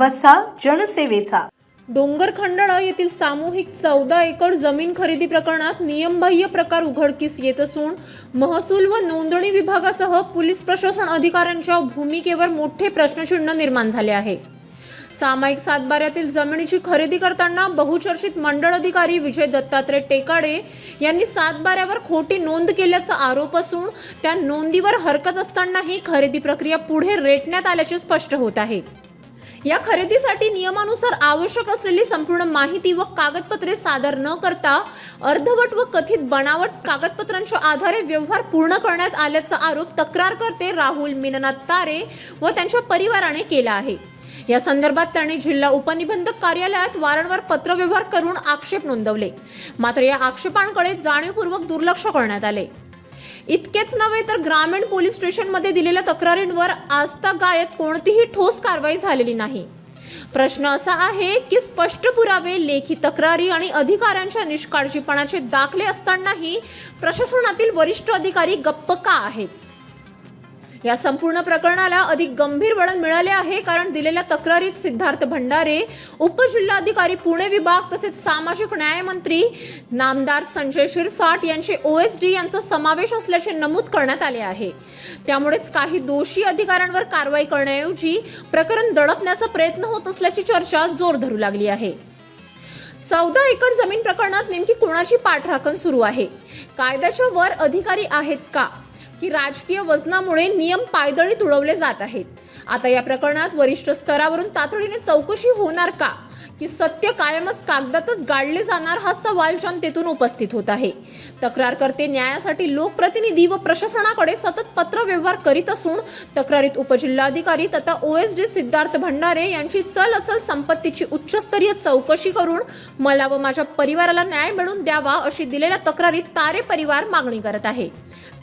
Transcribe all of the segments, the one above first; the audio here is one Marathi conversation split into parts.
वसा जनसेवेचा. डोंगर खंडाळा येथील सामूहिक चौदा एकर जमीन खरेदी प्रकरणात नियमबाह्य प्रकार उघडकीस येत असून महसूल व नोंदणी विभागासह पोलीस प्रशासन अधिकाऱ्यांच्या भूमिकेवर मोठे प्रश्नचिन्ह निर्माण झाले आहे. सामायिक सातबाऱ्यातील जमिनीची खरेदी करताना बहुचर्चित मंडळ अधिकारी विजय दत्तात्रय टेकाडे यांनी सातबाऱ्यावर खोटी नोंद केल्याचा आरोप असून त्या नोंदीवर हरकत असतानाही खरेदी प्रक्रिया पुढे रेटण्यात आल्याचे स्पष्ट होत आहे. या खरेदीसाठी नियमानुसार आवश्यक असलेली संपूर्ण माहिती व कागदपत्रे सादर न करता अर्धवट व कथित बनावट कागदपत्रांच्या आधारे व्यवहार पूर्ण करण्यात आल्याचा आरोप तक्रारकर्ते राहुल मीननाथ तारे व त्यांच्या परिवाराने केला आहे. या संदर्भात त्यांनी जिल्हा उपनिबंधक कार्यालयात वारंवार पत्रव्यवहार करून आक्षेप नोंदवले. मात्र या आक्षेपांकडे जाणीवपूर्वक दुर्लक्ष करण्यात आले. इतकेच नव्हे तर ग्रामीण पोलीस स्टेशनमध्ये दिलेल्या तक्रारींवर आजतागायत कोणतीही ठोस कारवाई झालेली नाही. प्रश्न असा आहे की स्पष्ट पुरावे लेखी तक्रारी आणि अधिकाऱ्यांच्या निष्काळजीपणाचे दाखले असतानाही प्रशासनातील वरिष्ठ अधिकारी गप्प का आहेत? या संपूर्ण प्रकरणाला अधिक गंभीर वळण मिळाले आहे कारण दिलेल्या तक्रारीत सिद्धार्थ भंडारे उपजिल्हाधिकारी पुणे विभाग तसेच सामाजिक न्यायमंत्री नामदार संजय शिरसाट यांचे ओएसडी यांचा समावेश असल्याचे नमूद करण्यात आले आहे. त्यामुळेच काही दोषी अधिकाऱ्यांवर कारवाई करण्याऐवजी प्रकरण दडपण्याचा प्रयत्न होत असल्याची चर्चा जोर धरू लागली आहे. चौदा एकर जमीन प्रकरणात नेमकी कोणाची पाठराखण सुरू आहे? कायद्याच्या वर अधिकारी आहेत का? की राजकीय वजनामुळे नियम पायदळी तुडवले जात आहेत. आता या प्रकरणात वरिष्ठ स्तरावरून तातडीने चौकशी होणार का? की सत्य कायमच कागदातच गाडले जाणार हा सवाल जनतेतून उपस्थित होत आहे. तक्रारकर्ते न्यायासाठी लोकप्रतिनिधी व प्रशासनाकडे सतत पत्रव्यवहार करीत असून तक्रारीत उपजिल्हाधिकारी तथा ओएसडी सिद्धार्थ भंडारे यांची चल अचल संपत्तीची उच्चस्तरीय चौकशी करून मला व माझ्या परिवाराला न्याय मिळवून द्यावा अशी दिलेल्या तक्रारीत तारे परिवार मागणी करत आहे.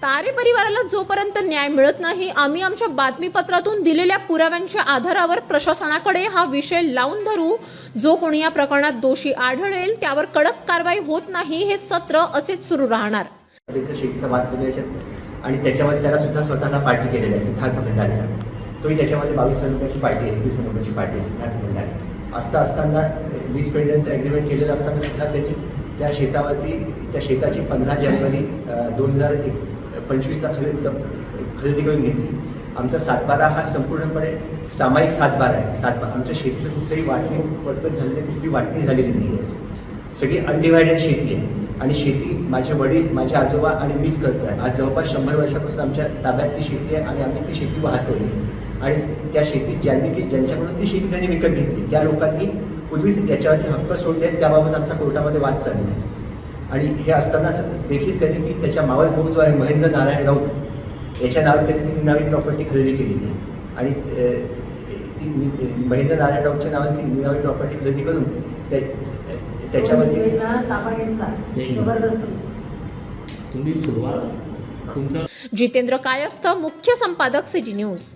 तारे परिवाराला जोपर्यंत न्याय मिळत नाही आम्ही आमच्या बातमीपत्रातून दिलेल्या पुराव्यांच्या आधारावर प्रशासनाकडे हा विषय लावून धरू. जो कोणी या प्रकरणात दोषी आढळेल त्यावर कडक कारवाई होत नाही हे सत्र असेच सुरू राहणार. शेतीचा वाद आणि त्याच्यामध्ये त्याला सुद्धा स्वतःला पार्टी केलेली आहे सिद्धार्थ भंडारेला तोही त्याच्यामध्ये बावीस रुपयाची पार्टी आहे एकवीस रुपयाची पार्टी आहे सिद्धार्थ भंडारे असता असताना वीस पेंडन्स ॲग्रीमेंट केलेलं असताना सुद्धा त्यांनी त्या शेतावरती त्या शेताची पंधरा जानेवारी दोन हजार एक पंचवीसला खरेदी खरेदी करून घेतली. आमचा सातबारा हा संपूर्णपणे सामायिक सातबारा आहे. सातबारा आमच्या शेतीचं कुठलंही वाटणी पद्धत झालेली कुठली वाटणी झालेली नाही आहे. सगळी अनडिव्हायडेड शेती आहे. आणि शेती माझे वडील माझे आजोबा आणि मीच करत आहे. आज जवळपास शंभर वर्षापासून आमच्या ताब्यात ती शेती आहे आणि आम्ही ती शेती वाहतोय. आणि त्या शेतीत ज्यांनी ती ज्यांच्याकडून ती शेती त्यांनी विकत घेतली त्या लोकांनी पूर्वीच याच्यावरचे हक्क सोडले आहेत त्याबाबत आमचा कोर्टामध्ये वाद चालू आहे आणि हे असताना देखील त्यांनी ती त्याच्या मावस भाऊ जो आहे महेंद्र नारायण राऊत याच्या नावात त्यांनी ती निनावी प्रॉपर्टी खरेदी केलेली आहे. आणि ती महेंद्र नारायण राऊतच्या नावाने ती निनावी प्रॉपर्टी खरेदी करून त्या त्याच्यामध्ये मुलीला ताबा घेतला. जबरदस्त. तुम्ही सुरुवात तुमचं जितेंद्र कायस्थ मुख्य संपादक सिटी न्यूज.